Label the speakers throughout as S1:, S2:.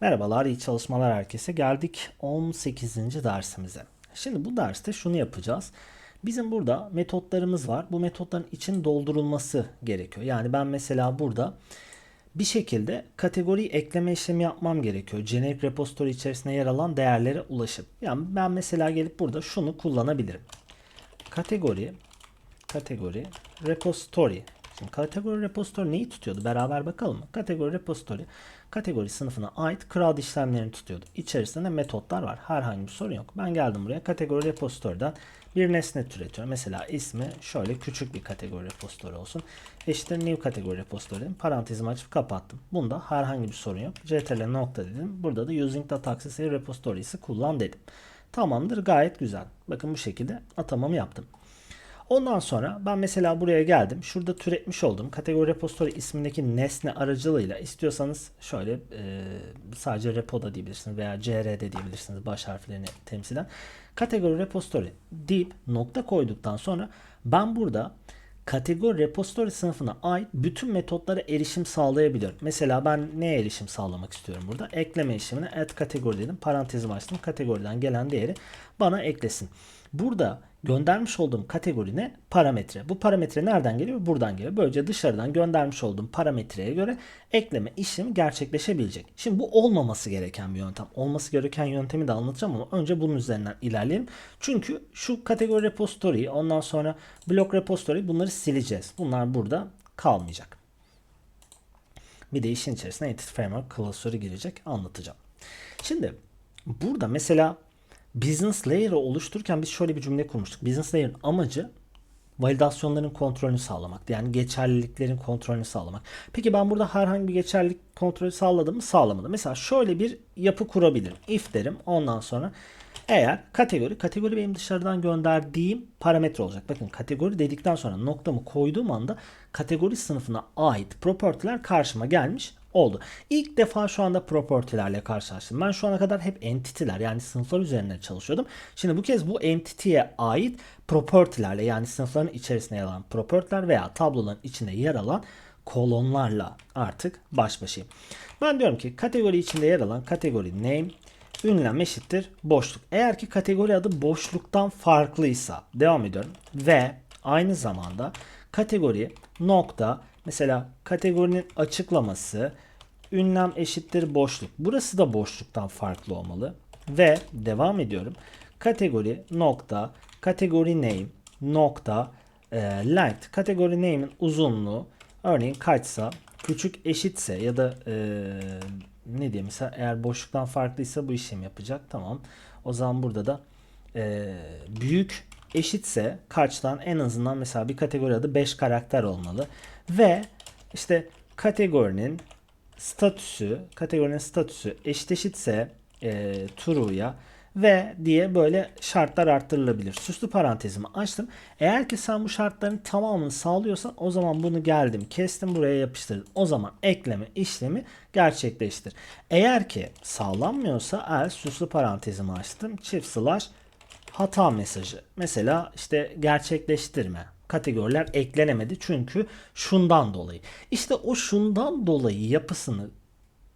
S1: Merhabalar, iyi çalışmalar herkese. Geldik 18. dersimize. Şimdi bu derste şunu yapacağız. Bizim burada metotlarımız var. Bu metotların için doldurulması gerekiyor. Yani ben mesela burada bir şekilde kategori ekleme işlemi yapmam gerekiyor. Generic repository içerisinde yer alan değerlere ulaşıp. Yani ben mesela gelip burada şunu kullanabilirim. Kategori kategori repository. Kategori repository neyi tutuyordu? Beraber bakalım? Kategori repository kategori sınıfına ait crowd işlemlerini tutuyordu. İçerisinde metotlar var. Herhangi bir sorun yok. Ben geldim buraya kategori repository'den bir nesne türetiyorum. Mesela ismi şöyle küçük bir kategori repository olsun. Eşittir new kategori repository dedim. Parantezimi açıp kapattım. Bunda herhangi bir sorun yok. ctrl nokta dedim. Burada da using data accessory repositories'i kullan dedim. Tamamdır gayet güzel. Bakın bu şekilde atamamı yaptım. Ondan sonra ben mesela buraya geldim. Şurada türetmiş olduğum kategori repository ismindeki nesne aracılığıyla istiyorsanız şöyle e, sadece repo da diyebilirsiniz veya cr de diyebilirsiniz baş harflerini temsilen. Kategori repository deyip nokta koyduktan sonra ben burada kategori repository sınıfına ait bütün metotlara erişim sağlayabiliyorum. Mesela ben neye erişim sağlamak istiyorum burada? Ekleme işlemine add kategori dedim. Parantezimi açtım. Kategoriden gelen değeri bana eklesin. Burada göndermiş olduğum kategori ne? Parametre. Bu parametre nereden geliyor? Buradan geliyor. Böylece dışarıdan göndermiş olduğum parametreye göre ekleme işlemi gerçekleşebilecek. Şimdi bu olmaması gereken bir yöntem. Olması gereken yöntemi de anlatacağım ama önce bunun üzerinden ilerleyelim. Çünkü şu kategori repository'yi ondan sonra blok repository bunları sileceğiz. Bunlar burada kalmayacak. Bir de işin içerisine Entity Framework klasörü girecek. Anlatacağım. Şimdi burada mesela business layer'ı oluştururken biz şöyle bir cümle kurmuştuk. Business layer'ın amacı validasyonların kontrolünü sağlamak. Yani geçerliliklerin kontrolünü sağlamak. Peki ben burada herhangi bir geçerlilik kontrolü sağladım mı? Sağlamadım. Mesela şöyle bir yapı kurabilirim. If derim. Ondan sonra eğer kategori, kategori benim dışarıdan gönderdiğim parametre olacak. Bakın kategori dedikten sonra noktamı koyduğum anda kategori sınıfına ait property'ler karşıma gelmiş oldu. İlk defa şu anda property'lerle karşılaştım. Ben şu ana kadar hep entity'ler yani sınıflar üzerinde çalışıyordum. Şimdi bu kez bu entity'ye ait property'lerle yani sınıfların içerisinde yer alan property'ler veya tabloların içinde yer alan kolonlarla artık baş başayım. Ben diyorum ki kategori içinde yer alan kategori name ünlem eşittir boşluk. Eğer ki kategori adı boşluktan farklıysa devam ediyorum ve aynı zamanda kategori nokta mesela kategorinin açıklaması ünlem eşittir boşluk. Burası da boşluktan farklı olmalı ve devam ediyorum. Kategori nokta kategori name nokta e, length kategori name'in uzunluğu örneğin kaçsa küçük eşitse ya da e, ne diyeyim mesela eğer boşluktan farklıysa bu işlemi yapacak. Tamam. O zaman burada da e, büyük eşitse kaçtan en azından mesela bir kategori adı 5 karakter olmalı. Ve işte kategorinin statüsü, kategorinin statüsü eşit eşitse e, true'ya ve diye böyle şartlar arttırılabilir. Süslü parantezimi açtım. Eğer ki sen bu şartların tamamını sağlıyorsan o zaman bunu geldim kestim buraya yapıştırdım. O zaman ekleme işlemi gerçekleştir. Eğer ki sağlanmıyorsa else süslü parantezimi açtım. Çift slash hata mesajı. Mesela işte gerçekleştirme kategoriler eklenemedi çünkü şundan dolayı. İşte o şundan dolayı yapısını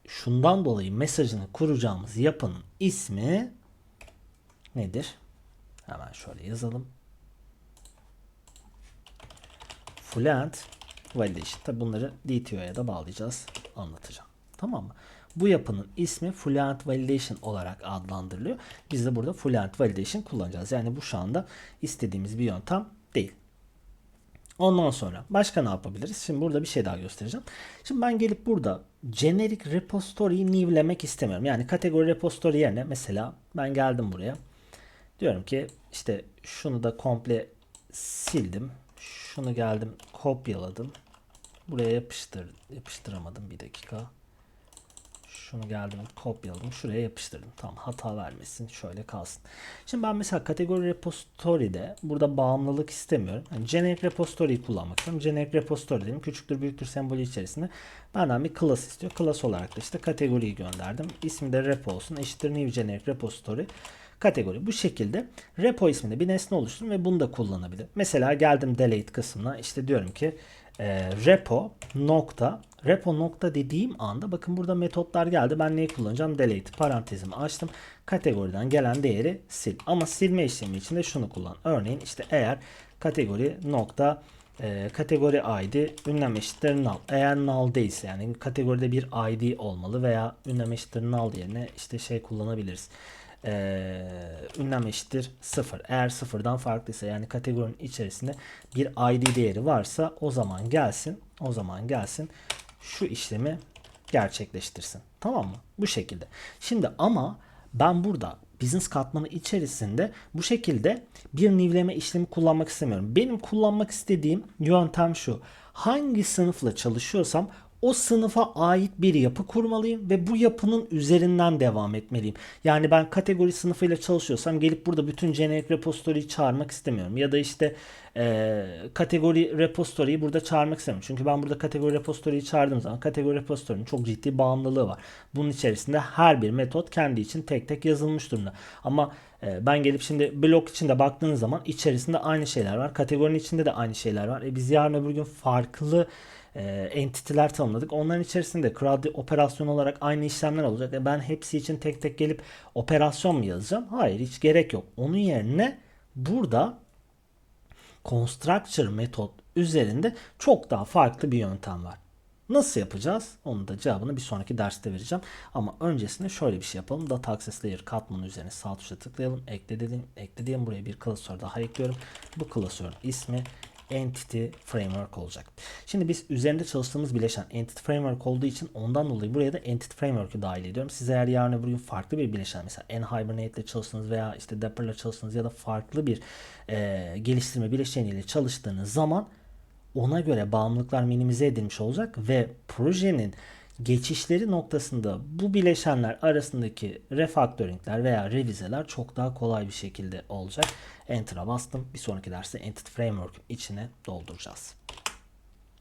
S1: şundan dolayı mesajını kuracağımız yapının ismi nedir? Hemen şöyle yazalım. Fluent Validation. Tabi bunları DTO'ya da bağlayacağız. Anlatacağım. Tamam mı? Bu yapının ismi Fluent Validation olarak adlandırılıyor. Biz de burada Fluent Validation kullanacağız. Yani bu şu anda istediğimiz bir yöntem değil. Ondan sonra başka ne yapabiliriz? Şimdi burada bir şey daha göstereceğim. Şimdi ben gelip burada generic repository'yi new'lemek istemiyorum. Yani kategori repository yerine mesela ben geldim buraya. Diyorum ki işte şunu da komple sildim. Şunu geldim kopyaladım. Buraya yapıştır yapıştıramadım bir dakika. Şunu geldim kopyaladım. Şuraya yapıştırdım. Tamam hata vermesin. Şöyle kalsın. Şimdi ben mesela kategori repository'de burada bağımlılık istemiyorum. Yani generic repository'yi kullanmak istiyorum. Generic repository dedim. Küçüktür büyüktür sembolü içerisinde benden bir class istiyor. Class olarak da işte kategoriyi gönderdim. İsmi de repo olsun. Eşittir new generic repository kategori. Bu şekilde repo isminde bir nesne oluşturun ve bunu da kullanabilir. Mesela geldim delete kısmına işte diyorum ki e, repo nokta repo nokta dediğim anda bakın burada metotlar geldi. Ben neyi kullanacağım? Delete parantezimi açtım. Kategoriden gelen değeri sil. Ama silme işlemi için de şunu kullan. Örneğin işte eğer kategori nokta e, kategori ID ünlem eşittir null. Eğer null değilse yani kategoride bir ID olmalı veya ünlem eşittir null yerine işte şey kullanabiliriz. E, ünlem eşittir 0. Eğer sıfırdan farklıysa yani kategorinin içerisinde bir ID değeri varsa o zaman gelsin. O zaman gelsin şu işlemi gerçekleştirsin. Tamam mı? Bu şekilde. Şimdi ama ben burada business katmanı içerisinde bu şekilde bir nivleme işlemi kullanmak istemiyorum. Benim kullanmak istediğim yöntem şu. Hangi sınıfla çalışıyorsam o sınıfa ait bir yapı kurmalıyım ve bu yapının üzerinden devam etmeliyim. Yani ben kategori sınıfıyla çalışıyorsam gelip burada bütün generic repository'yi çağırmak istemiyorum. Ya da işte e, kategori repository'yi burada çağırmak istemiyorum. Çünkü ben burada kategori repository'yi çağırdığım zaman kategori repository'nin çok ciddi bağımlılığı var. Bunun içerisinde her bir metot kendi için tek tek yazılmış durumda. Ama e, ben gelip şimdi blok içinde baktığınız zaman içerisinde aynı şeyler var. Kategorinin içinde de aynı şeyler var. E biz yarın öbür gün farklı e, entity'ler tanımladık. Onların içerisinde CRUD operasyon olarak aynı işlemler olacak. E ben hepsi için tek tek gelip operasyon mu yazacağım? Hayır hiç gerek yok. Onun yerine burada constructor metot üzerinde çok daha farklı bir yöntem var. Nasıl yapacağız? Onun da cevabını bir sonraki derste vereceğim. Ama öncesinde şöyle bir şey yapalım. Data Access Layer katmanı üzerine sağ tuşa tıklayalım. Ekle dedim. Ekle diyelim. Buraya bir klasör daha ekliyorum. Bu klasörün ismi Entity Framework olacak. Şimdi biz üzerinde çalıştığımız bileşen Entity Framework olduğu için ondan dolayı buraya da Entity Framework'ü dahil ediyorum. Siz eğer yarın öbür gün farklı bir bileşen mesela Nhibernate ile çalıştığınız veya işte Dapper ile çalıştığınız ya da farklı bir e, geliştirme bileşeniyle çalıştığınız zaman ona göre bağımlılıklar minimize edilmiş olacak ve projenin geçişleri noktasında bu bileşenler arasındaki refaktöringler veya revizeler çok daha kolay bir şekilde olacak. Enter'a bastım. Bir sonraki derste Entity Framework içine dolduracağız.